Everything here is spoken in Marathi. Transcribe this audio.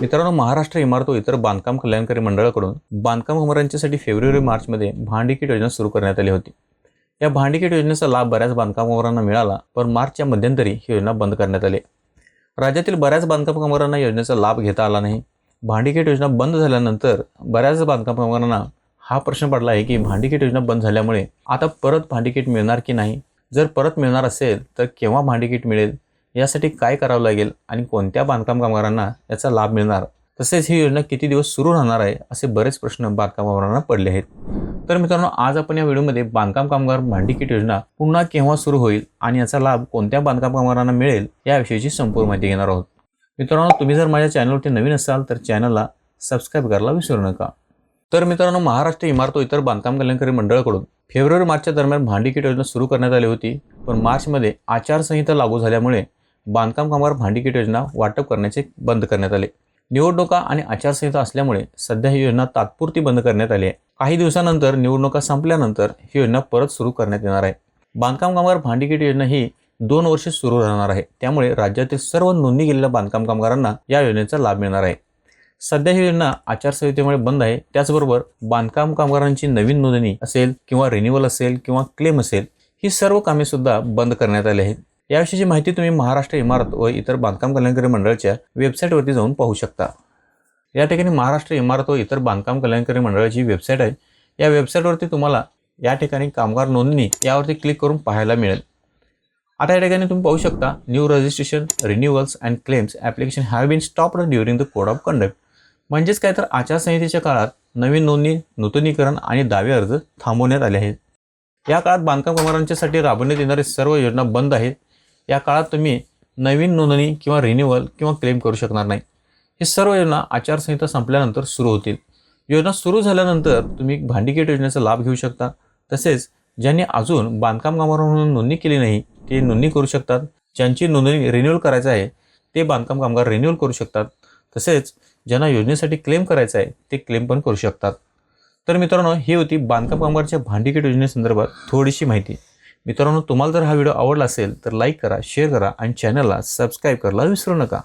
मित्रांनो महाराष्ट्र इमारत व इतर बांधकाम कल्याणकारी मंडळाकडून बांधकाम कामगारांच्यासाठी फेब्रुवारी मार्चमध्ये भांडीकीट योजना सुरू करण्यात आली होती. या भांडीकीट योजनेचा लाभ बऱ्याच बांधकाम कामगारांना मिळाला पण मार्चच्या मध्यंतरी ही योजना बंद करण्यात आली. राज्यातील बऱ्याच बांधकाम कामगारांना योजनेचा लाभ घेता आला नाही. भांडीकीट योजना बंद झाल्यानंतर बऱ्याच बांधकाम कामगारांना हा प्रश्न पडला आहे की भांडीकीट योजना बंद झाल्यामुळे आता परत भांडीकीट मिळणार की नाही? जर परत मिळणार असेल तर केव्हा भांडीकीट मिळेल? यासाठी काय करावं लागेल आणि कोणत्या बांधकाम कामगारांना याचा लाभ मिळणार? तसेच ही योजना किती दिवस सुरू राहणार आहे असे बरेच प्रश्न बांधकाम कामगारांना पडले आहेत. तर मित्रांनो आज आपण या व्हिडिओमध्ये बांधकाम कामगार भांडीकीट योजना पुन्हा केव्हा सुरू होईल आणि याचा लाभ कोणत्या बांधकाम कामगारांना मिळेल याविषयीची संपूर्ण माहिती घेणार आहोत. मित्रांनो तुम्ही जर माझ्या चॅनलवरती नवीन असाल तर चॅनलला सबस्क्राईब करायला विसरू नका. तर मित्रांनो महाराष्ट्र इमारत इतर बांधकाम कल्याणकारी मंडळाकडून फेब्रुवारी मार्चच्या दरम्यान भांडीकीट योजना सुरू करण्यात आली होती. पण मार्चमध्ये आचारसंहिता लागू झाल्यामुळे बांधकाम कामगार भांडीकीट योजना वाटप करण्याचे बंद करण्यात आले. निवडणुका आणि आचारसंहिता असल्यामुळे सध्या ही योजना तात्पुरती बंद करण्यात आली आहे. काही दिवसानंतर निवडणुका संपल्यानंतर ही योजना परत सुरू करण्यात येणार आहे. बांधकाम कामगार भांडीकीट योजना ही दोन वर्षे सुरू राहणार आहे. त्यामुळे राज्यातील सर्व नोंदणी केलेल्या बांधकाम कामगारांना या योजनेचा लाभ मिळणार आहे. सध्या ही योजना आचारसंहितेमुळे बंद आहे. त्याचबरोबर बांधकाम कामगारांची नवीन नोंदणी असेल किंवा रिन्युअल असेल किंवा क्लेम असेल ही सर्व कामेसुद्धा बंद करण्यात आली आहेत. याविषयीची माहिती तुम्ही महाराष्ट्र इमारत व इतर बांधकाम कल्याणकारी मंडळाच्या वेबसाईटवरती जाऊन पाहू शकता. या ठिकाणी महाराष्ट्र इमारत व इतर बांधकाम कल्याणकारी मंडळाची वेबसाईट आहे या वेबसाईटवरती तुम्हाला या ठिकाणी कामगार नोंदणी यावरती क्लिक करून पाहायला मिळेल. आता या ठिकाणी तुम्ही पाहू शकता new registration renewals and claims application have been stopped during the code of conduct म्हणजेच काय तर आचारसंहितेच्या काळात नवीन नोंदणी नूतनीकरण आणि दावे अर्ज थांबवण्यात आले आहेत. या काळात बांधकाम कामगारांच्यासाठी राबवण्यात येणारे सर्व योजना बंद आहेत. या काळात तुम्ही नवीन नोंदणी किंवा रिन्युअल किंवा क्लेम करू शकणार नाही. हे सर्व योजना आचारसंहिता संपल्यानंतर सुरू होतील. योजना सुरू झाल्यानंतर तुम्ही भांडीकेट योजनेचा लाभ घेऊ शकता. तसेच ज्यांनी अजून बांधकाम कामगार म्हणून नोंदणी केली नाही ते नोंदणी करू शकतात. ज्यांची नोंदणी रिन्युअल करायचं आहे ते बांधकाम कामगार रिन्युअल करू शकतात. तसेच ज्यांना योजनेसाठी क्लेम करायचं आहे ते क्लेम पण करू शकतात. तर मित्रांनो ही होती बांधकाम कामगारच्या भांडीकेट योजनेसंदर्भात थोडीशी माहिती. मित्रांनो तुम्हाला जर हा व्हिडिओ आवडला असेल तर लाईक करा शेअर करा आणि चॅनलला सबस्क्राईब करायला विसरू नका.